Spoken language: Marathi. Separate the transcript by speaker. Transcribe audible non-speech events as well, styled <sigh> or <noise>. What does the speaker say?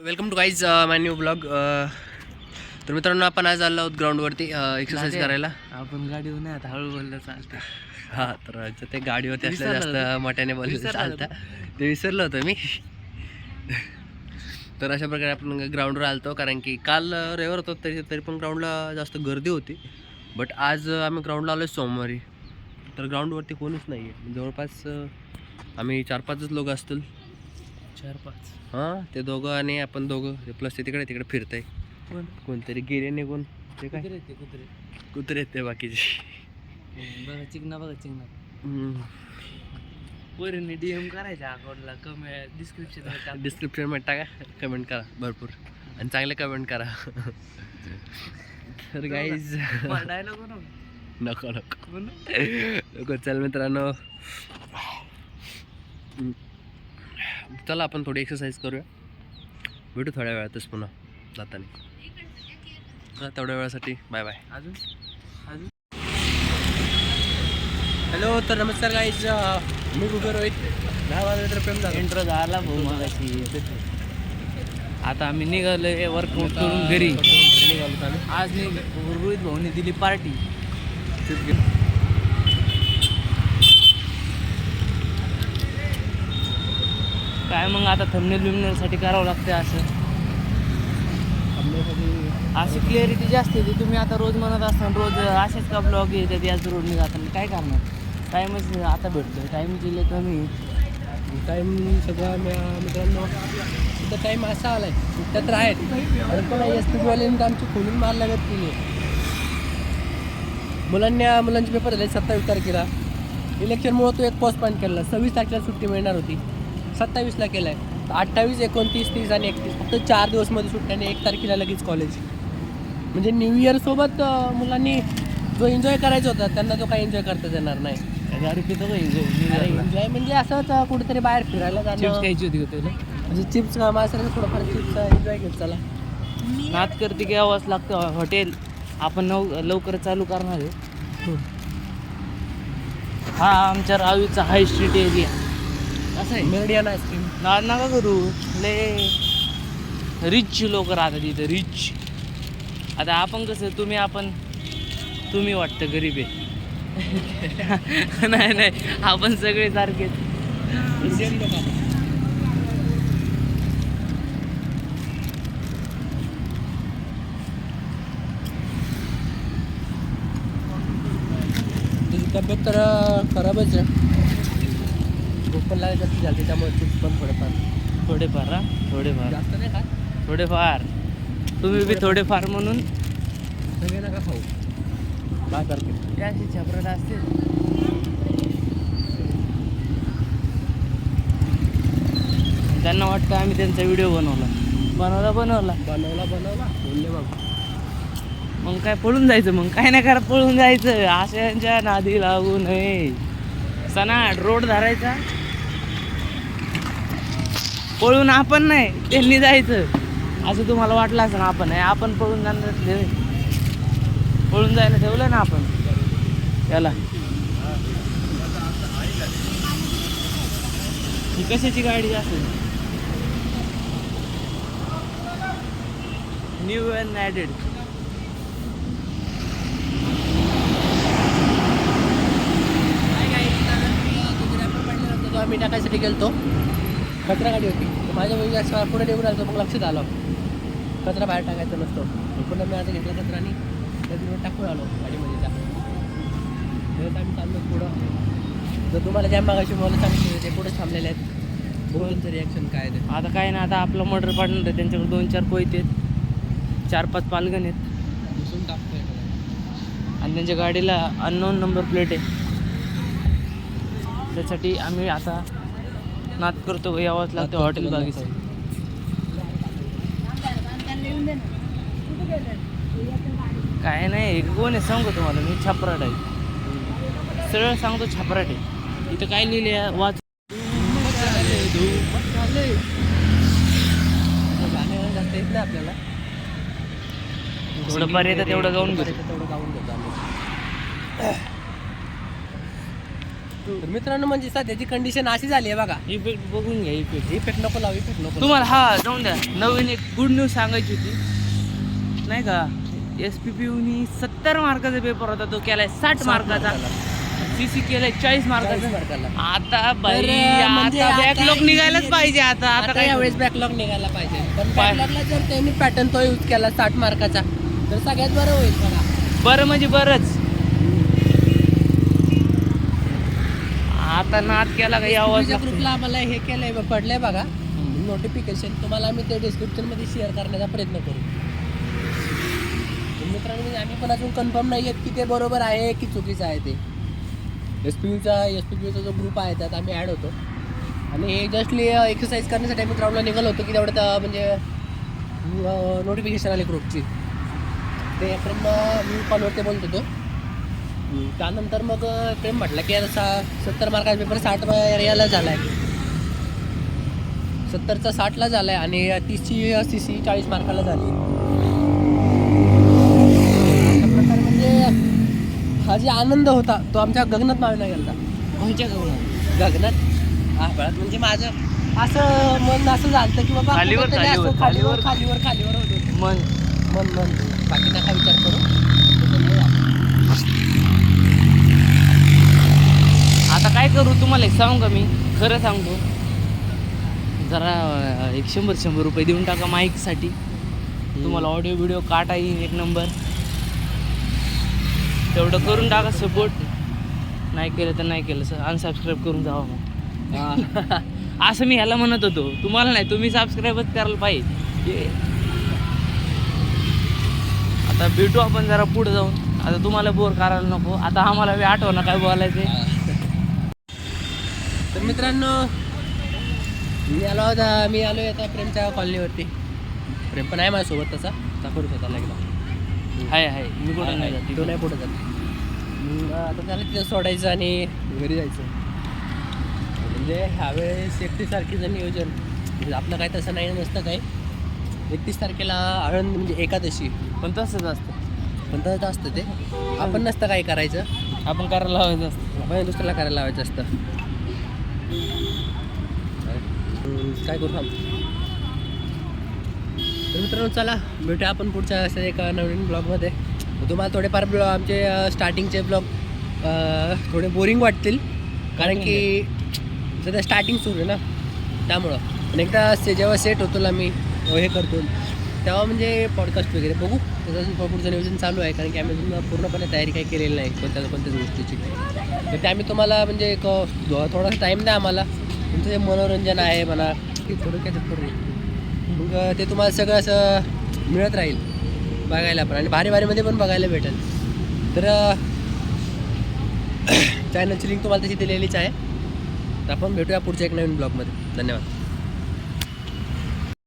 Speaker 1: Welcome to guys my new blog तर मित्रांनो आपण आज आलो आहोत ग्राउंडवरती एक्सरसाइज करायला.
Speaker 2: आपण गाडीवर नाही आता हळू बोललं चालतं <laughs>
Speaker 1: हा तर ते गाडीवरती असल्या जास्त मोठ्याने बोलले चालतं. ते विसरलो होतं मी. <laughs> तर अशा प्रकारे आपण ग्राउंडवर आलतो कारण की काल अं, रविवार होतो तरी तरी पण ग्राउंडला जास्त गर्दी होती. बट आज अं, आम्ही ग्राउंडला आलो सोमवारी. तर ग्राउंडवरती कोणीच नाही आहे जवळपास आम्ही चार पाचच लोक असतील.
Speaker 2: चार पाच
Speaker 1: हां ते दोघं आणि आपण दोघं प्लस ते तिकडे तिकडे फिरतंय.
Speaker 2: कोण?
Speaker 1: कोणतरी गेले निघून ते काय?
Speaker 2: कुत्रे ते कुत्रे.
Speaker 1: कुत्रे आहेत ते बाकीचे.
Speaker 2: बघा चिकना बघा चिकना
Speaker 1: हम्म.
Speaker 2: पोरीने डीएम करायच्या अकाउंटला कमी डिस्क्रिप्शन
Speaker 1: डिस्क्रिप्शनमध्ये टाका. कमेंट करा भरपूर. आणि चांगले कमेंट करा. तर गाईज
Speaker 2: डायलॉग
Speaker 1: नको. नको. नको चल मित्रांनो. चला आपण थोडी एक्सरसाइज करूया. भेटू थोड्या वेळातच पुन्हा. जाताना. चला तेवढ्या वेळासाठी. बाय बाय
Speaker 2: अजून? अजून?
Speaker 1: हॅलो तर नमस्कार गाईज मी गुगल रोहित. दहा वाजले तर प्रेम झालं.
Speaker 2: इंट्रो झाला भाऊ आता आम्ही निघालोय वर्कआउट करून घरी.
Speaker 1: निघालो
Speaker 2: आज मी रोहित भाऊने दिली पार्टी काय मग आता थंबनेल बिमनेलसाठी करावं लागतं असं. अशी क्लिअरिटी जास्त येते. तुम्ही आता रोज म्हणत असताना रोज असेच का ब्लॉग येतात याच रोड जाताना? काय करणार? टाईमच आता भेटतो टाईम दिले कमी
Speaker 1: टाईम सगळ्या म्या- मित्रांनो सुद्धा टाईम असा आलाय. सुट्ट्या तर आहेत पण एस पी वाल्यांनी तर आमची खोलून मार लागत केली. मुलांनी मुलांचे पेपर झाले सत्तावीस तारखेला. इलेक्शनमुळं तो एक पोस्टपॉन केला. सव्वीस तारखेला सुट्टी मिळणार होती. सत्तावीसला केला आहे अठ्ठावीस एकोणतीस तीस आणि एकतीस. फक्त चार दिवसमध्ये सुट्ट्या आणि एक तारखेला लगेच कॉलेज म्हणजे न्यू इयरसोबत मुलांनी जो एन्जॉय करायचा होता त्यांना तो काही एन्जॉय करता येणार नाही.
Speaker 2: का
Speaker 1: एन्जॉय म्हणजे असंच कुठेतरी बाहेर फिरायला
Speaker 2: चिप्स
Speaker 1: जाणं
Speaker 2: खायची होती का तुला?
Speaker 1: म्हणजे चिप्स काम असेल थोडंफार चिप्स एन्जॉय घेत चला.
Speaker 2: नात करते की आवाज लागतं. हॉटेल आपण नव लवकर चालू करणार आहे. हा. आमच्या रावीचा हाय स्ट्रीट एरिया असं आहे.
Speaker 1: आईस्क्रीम
Speaker 2: ना नका करू. ले रिच लोक राहतात इथं रिच आता आपण कसं तुम्ही आपण तुम्ही वाटतं गरीब आहे. <laughs> नाही नाही. आपण सगळे सारखेच.
Speaker 1: तुझी तब्येत तर खराबच आहे भूक पण जास्त झाली त्यामुळे चिप्स पण थोडेफार.
Speaker 2: थोडेफार हा? थोडेफार.
Speaker 1: जास्त नाही खात.
Speaker 2: थोडेफार. तुम्ही बी थोडेफार म्हणून.
Speaker 1: सगळे नका खाऊ. काय करते
Speaker 2: अशी छपराट असते. त्यांना वाटतं आम्ही त्यांचा व्हिडिओ बनवला. बनवला बनवला.
Speaker 1: बनवला बनवला. बोलले मग
Speaker 2: मग काय पळून जायचं मग काय नाही करा पळून जायचं. आशयांच्या नादी लागू नये. सनाट रोड धरायचा. पळून आपण नाही त्यांनी जायचं. असं तुम्हाला वाटलं असं ना आपण आहे आपण पळून जाणार पळून जायला ठेवलं ना आपण. त्याला ही कशाची गाडी असेल? न्यू अँड ॲडेड
Speaker 1: तो आम्ही टाकायसाठी गेलतो. कचरा गाडी होती. माझ्या वेळी असं पुढे निघून आलो मग लक्षात आलं. कचरा बाहेर टाकायचा नसतो. पुन्हा मी आता घेतला कचरा आणि त्याच्यावर टाकून आलो गाडीमध्ये तेव्हा आम्ही चाललो पुढं. जर तुम्हाला ज्या मागाशी मला सांगितले ते पुढे थांबलेले आहेत. बघून रिॲक्शन काय आहे ते?
Speaker 2: आता काय ना आता आपलं मर्डर पार्टनर आहे. त्यांच्याकडे दोन चार कोयते आहेत. चार पाच पालगण आहेत.
Speaker 1: घुसून टाकतोय
Speaker 2: आणि त्यांच्या गाडीला अननोन नंबर प्लेट आहे. त्यासाठी आम्ही आता नात करतो यावंच लागतं हॉटेल बागेस काय नाही कोण आहे सांगू तुम्हाला मी छपराट आहे. सरळ सांगतो छपराट आहे. इथं काय लिहिले वाच.
Speaker 1: आपल्याला
Speaker 2: थोडंफार येतं तेवढं गाऊन घेतो.
Speaker 1: तेवढं गाऊन घेतो तर मित्रांनो म्हणजे सध्याची कंडिशन अशी झाली आहे बघा.
Speaker 2: इफेक्ट बघून घ्या इफेक्ट
Speaker 1: इफेक्ट नको लावू इफेक्ट नको
Speaker 2: तुम्हाला हा जाऊन द्या. नवीन एक गुड न्यूज सांगायची होती. नाही का? एस पी पी यूनी सत्तर मार्काचा पेपर होता तो केलाय साठ मार्काचा. सी सी केलाय चाळीस मार्काचा. आता
Speaker 1: म्हणजे
Speaker 2: बॅकलॉग
Speaker 1: ही-
Speaker 2: निघायलाच पाहिजे आता. आता काय
Speaker 1: यावेळेस बॅकलॉग निघायला पाहिजे. पण बॅकलॉगला जर त्यांनी पॅटर्न तो यूज केला साठ मार्काचा तर सगळ्यात बरं होईल बघा.
Speaker 2: बरं म्हणजे बरंच. आता नाद केला का
Speaker 1: तुमच्या
Speaker 2: लागतं.
Speaker 1: ग्रुपला आम्हाला हे केलंय ब- पडलंय बघा. नोटिफिकेशन तुम्हाला आम्ही ते डिस्क्रिप्शनमध्ये शेअर करण्याचा प्रयत्न करू. तर मित्रांनो म्हणजे आम्ही पण अजून कन्फर्म नाही आहेत की ते बरोबर आहे की चुकीचं आहे ते. एस पी यूचा एस पी यूचा जो ग्रुप आहे त्यात आम्ही ॲड होतो. आणि जस्टली एक्सरसाइज करण्यासाठी आम्ही ग्राउंडला निघालो होतो की तेवढं म्हणजे नोटिफिकेशन आली ग्रुपची ते प्रेम मी कॉलवरती बोलत होतो. त्यानंतर मग प्रेम म्हटलं की आता सा सत्तर मार्काचा पेपर साठ याला झाला आहे सत्तरचा साठला झाला आहे आणि तीसची सी सी चाळीस मार्काला झाली. अशा प्रकारे म्हणजे हा जे आनंद होता तो आमच्या गगनात मावला गेला
Speaker 2: कोणच्या गवळणात?
Speaker 1: गगनात? हा बळात म्हणजे माझं असं मन असं झालं की बाबा
Speaker 2: खालीवर, खालीवर,
Speaker 1: खालीवर
Speaker 2: खालीवर.
Speaker 1: होतं.
Speaker 2: मन.
Speaker 1: मन मन. बाकी नका विचार करू तसं नाही आहे.
Speaker 2: आता काय करू तुम्हाला एक सांगू का मी? खरं सांगतो. जरा एक शंभर शंभर रुपये देऊन टाका माईकसाठी. तुम्हाला ऑडिओ व्हिडिओ काटा येईल एक नंबर तेवढं करून टाका सपोर्ट नाही केलं तर नाही केलं. सर अनसबस्क्राईब करून जावा मग. <laughs> असं मी ह्याला म्हणत होतो. तुम्हाला नाही तुम्ही सबस्क्राईबच करायला पाहिजे. आता भेटू आपण जरा पुढे जाऊन. आता तुम्हाला बोर करायला नको. आता आम्हाला आठवणं काय बोलायचे
Speaker 1: मित्रांनो मी आलो होता मी आलो आता प्रेमच्या कॉलनीवरती. प्रेम पण आहे माझ्यासोबत तसा. दाखवत होता एकदा
Speaker 2: आहे आहे मी कुठं नाही जात.
Speaker 1: तो नाही पुढे जात. आता त्याला तिथं सोडायचं आणि घरी जायचं. म्हणजे ह्यावेळेस एकतीस तारखेचं नियोजन. म्हणजे आपलं काय तसं नाही नसतं काय एकतीस तारखेला आळंद म्हणजे एकादशी.
Speaker 2: पण तसंच असतं.
Speaker 1: पण तसं असतं ते. आपण नसतं काय करायचं.
Speaker 2: आपण करायला लावायचं असतं.
Speaker 1: आपण दुसऱ्याला करायला लावायचं असतं. काय करू थांब तर मित्रांनो चला भेटूया आपण पुढच्या असं एका नवीन ब्लॉगमध्ये तुम्हाला थोडेफार ब्लॉग आमचे स्टार्टिंगचे ब्लॉग थोडे बोरिंग वाटतील. कारण की सध्या स्टार्टिंग सुरू आहे ना त्यामुळं. आणि एकदा से जेव्हा सेट होतो मी हे करतो तेव्हा म्हणजे पॉडकास्ट वगैरे बघू. त्याचं पुढचं नियोजन चालू आहे कारण की आम्ही अजून पूर्णपणे तयारी काही केलेली नाही कोणत्या कोणत्याच गोष्टीची. तर ते आम्ही तुम्हाला म्हणजे एक थोडासा टाईम द्या आम्हाला. तुमचं जे मनोरंजन आहे म्हणा की थोडं काय करू. मग ते तुम्हाला सगळं असं मिळत राहील बघायला पण. आणि भारी भारीमध्ये पण बघायला भेटेल. तर चॅनलची <coughs> लिंक तुम्हाला तशी दिलेलीच आहे. तर आपण भेटूया पुढच्या एक नवीन ब्लॉगमध्ये धन्यवाद.